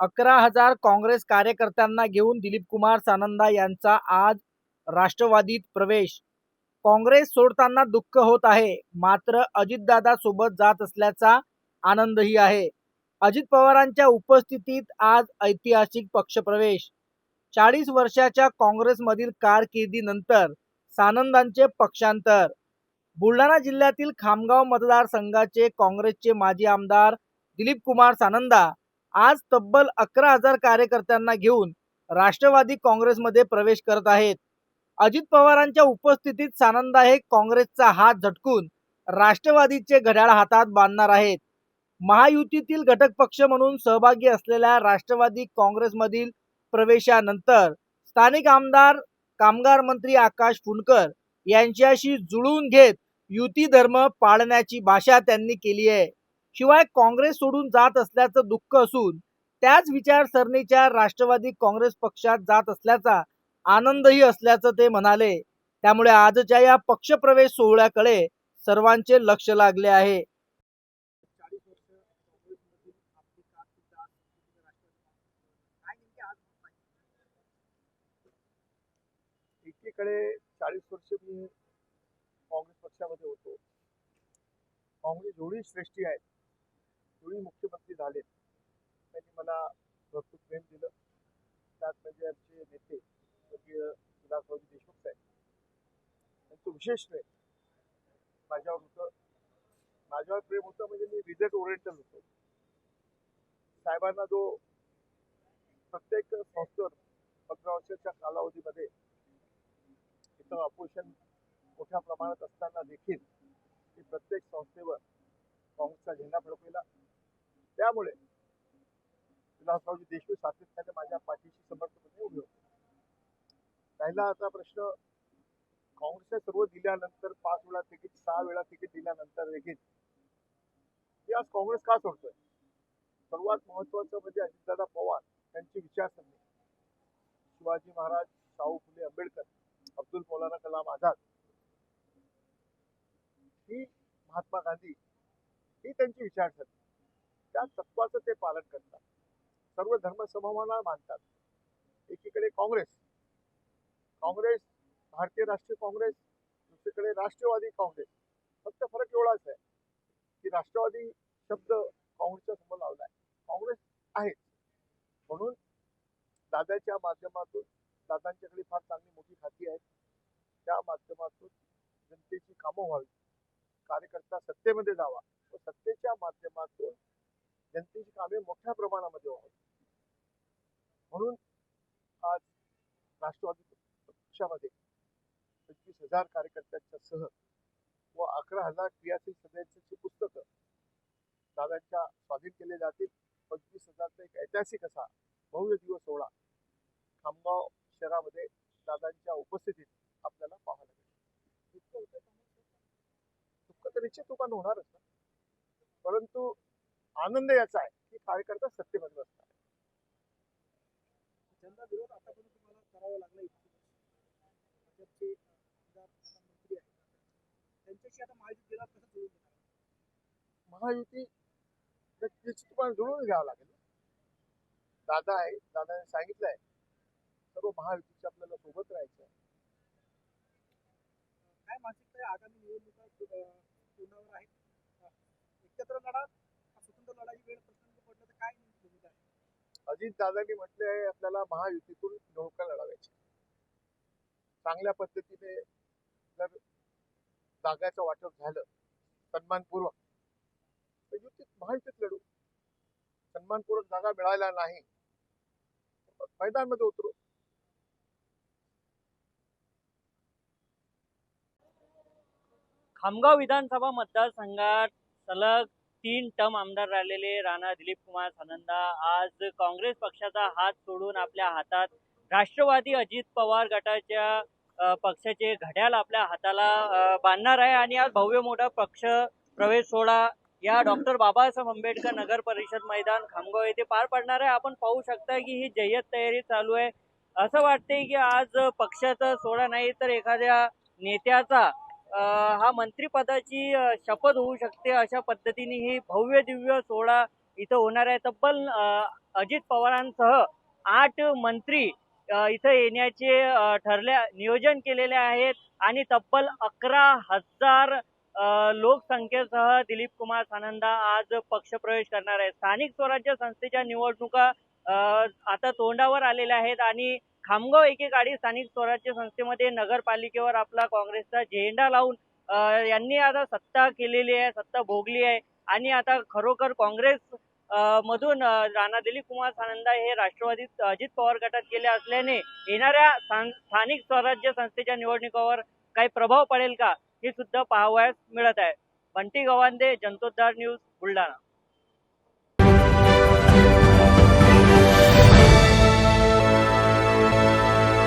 अकरा हजार काँग्रेस कार्यकर्त्यांना घेऊन दिलीप कुमार सानंदा यांचा आज राष्ट्रवादीत प्रवेश. काँग्रेस सोडताना दुःख होत आहे मात्र अजितदादा सोबत जात असल्याचा आनंदही आहे. अजित पवारांच्या उपस्थितीत आज ऐतिहासिक पक्षप्रवेश. चाळीस वर्षाच्या काँग्रेसमधील कारकिर्दीनंतर सानंदांचे पक्षांतर. बुलढाणा जिल्ह्यातील खामगाव मतदारसंघाचे काँग्रेसचे माजी आमदार दिलीप कुमार सानंदा आज तब्बल अकरा हजार कार्यकर्त्यांना घेऊन राष्ट्रवादी काँग्रेसमध्ये प्रवेश करत आहेत. अजित पवारांच्या उपस्थितीत सानंदा हे काँग्रेसचा हात झटकून राष्ट्रवादीचे घड्याळ हातात बांधणार आहेत. महायुतीतील घटक पक्ष म्हणून सहभागी असलेल्या राष्ट्रवादी काँग्रेसमधील प्रवेशानंतर स्थानिक आमदार कामगार मंत्री आकाश फुंडकर यांच्याशी जुळून घेत युती धर्म पाळण्याची भाषा त्यांनी केली आहे. शिवाय काँग्रेस सोडून जात असल्याचं दुःख असून त्याच विचारसरणीच्या राष्ट्रवादी काँग्रेस पक्षात जात असल्याचा आनंदही असल्याचं ते म्हणाले. त्यामुळे आजच्या या पक्षप्रवेश सोहळ्याकडे सर्वांचे लक्ष लागले आहे. एकीकडे चाळीस वर्ष मी काँग्रेस पक्षामध्ये होतो. काँग्रेस एवढी श्रेष्ठी आहे. त्यावेळी मुख्यमंत्री झाले. त्यांनी मला भरपूर प्रेम दिलं. त्यात म्हणजे आमचे नेते स्वर्गीय विलासरावजी देशमुख साहेब. त्यांचं विशेष प्रेम माझ्यावर होतं. माझ्यावर प्रेम होतं म्हणजे मी रिझल्ट ओरिएंटल होतो. साहेबांना जो प्रत्येक संस्थेवर पंधरा वर्षाच्या कालावधीमध्ये इथं अपोजिशन मोठ्या प्रमाणात असताना देखील की प्रत्येक संस्थेवर काँग्रेसचा झेंडा फडकविला. त्यामुळे विलासरावजी देशमुख सातत्याने माझ्या पाठीशी समर्थपणे उभे होते. राहिला आता प्रश्न काँग्रेसने सर्व दिल्यानंतर पाच वेळा तिकीट सहा वेळा तिकीट दिल्यानंतर देखील ते आज काँग्रेस का सोडतोय? सर्वात महत्वाचं म्हणजे अजितदादा पवार त्यांची विचारसरणी. शिवाजी महाराज शाहू फुले आंबेडकर अब्दुल मौलाना कलाम आझाद ही महात्मा गांधी ही त्यांची विचारसरणी. त्या तत्वाचं ते पालन करतात. सर्व धर्मसमभावना मानतात. एकीकडे काँग्रेस काँग्रेस भारतीय राष्ट्रीय काँग्रेस दुसरीकडे राष्ट्रवादी काँग्रेस. फक्त फरक एवढाच आहे की राष्ट्रवादी शब्द काँग्रेसच्या समोर आहे. काँग्रेस आहे म्हणून दादाच्या माध्यमातून दादांच्याकडे फार चांगली मोठी खाती आहेत. त्या माध्यमातून जनतेची कामं व्हावी. कार्यकर्ता सत्तेमध्ये जावा. व सत्तेच्या माध्यमातून जनतेची कामे मोठ्या प्रमाणामध्ये व्हावी म्हणून आज राष्ट्रवादी पक्षामध्ये पंचवीस हजार कार्यकर्त्यांच्या सह व अकरा हजार क्रियाशील सदस्यांची पुस्तकं दादांच्या स्वाधीन केले जातील. पंचवीस हजारचा एक ऐतिहासिक असा भव्य दिवस सोहळा खामगाव शहरामध्ये दादांच्या उपस्थितीत आपल्याला पाहायला मिळेल. दुःख दुःख तर निश्चित दुकान होणारच ना. परंतु आनंद याचा आहे की कार्यकर्ता सत्तेमध्ये घेणार? महायुती निश्चितपणे जुळून घ्यावं लागेल दादा आहे दादाने सांगितलंय सर्व महायुतीचे आपल्याला सोबत राहायचं आहे. काय मानसिकता आहे आगामी निवडणुका तोंडावर आहेत? अं, एकत्र लढा अजित दादांनी म्हटले आहे आपल्याला महायुतीतून निवडणुका लढावायच्या चांगल्या पद्धतीने जर जागाचं वाटप झालं सन्मानपूर्वक तर युतीत महायुतीत लढू. सन्मानपूर्वक जागा मिळायला नाही मैदानमध्ये उतरू. खामगाव विधानसभा मतदारसंघात सलग तीन टर्म आमदार राहिलेले राणा दिलीप कुमार सानंदा. आज काँग्रेस पक्षाचा हात सोडून आपल्या हातात राष्ट्रवादी अजित पवार गटाच्या पक्षाचे घड्याळ आपल्या हाताला बांधणार आहे आणि आज भव्य मोठा पक्ष प्रवेश सोहळा या डॉक्टर बाबासाहेब आंबेडकर नगर परिषद मैदान खामगाव येथे पार पडणार आहे. आपण पाहू शकता की ही जय्यत तयारी चालू आहे. असं वाटतंय की आज पक्षाचा सोहळा नाही तर एखाद्या नेत्याचा हा मंत्रिपदाची शपथ होऊ शकते अशा पद्धतीने ही भव्य दिव्य सोहळा इथं होणार आहे. तब्बल अजित पवारांसह आठ मंत्री इथं येण्याचे ठरल्या नियोजन केलेले आहेत. आणि तब्बल अकरा हजार लोकसंख्येसह दिलीप कुमार सानंदा आज पक्षप्रवेश करणार आहेत. स्थानिक स्वराज्य संस्थेच्या निवडणुका आता तोंडावर आलेल्या आहेत. आणि खामगाव एकेकाळी स्थानिक स्वराज्य संस्थेमध्ये नगरपालिकेवर आपला काँग्रेसचा झेंडा लावून यांनी आता सत्ता केलेली आहे सत्ता भोगली आहे. आणि आता खरोखर काँग्रेस मधून राणा दिलीप कुमार सानंदा हे राष्ट्रवादीत अजित पवार गटात गेले असल्याने येणाऱ्या स्थान- स्थानिक स्वराज्य संस्थेच्या निवडणुकावर काही प्रभाव पडेल का हे सुद्धा पाहावयास मिळत आहे. बंटी गवांदे जनतोद्धार न्यूज बुलढाणा.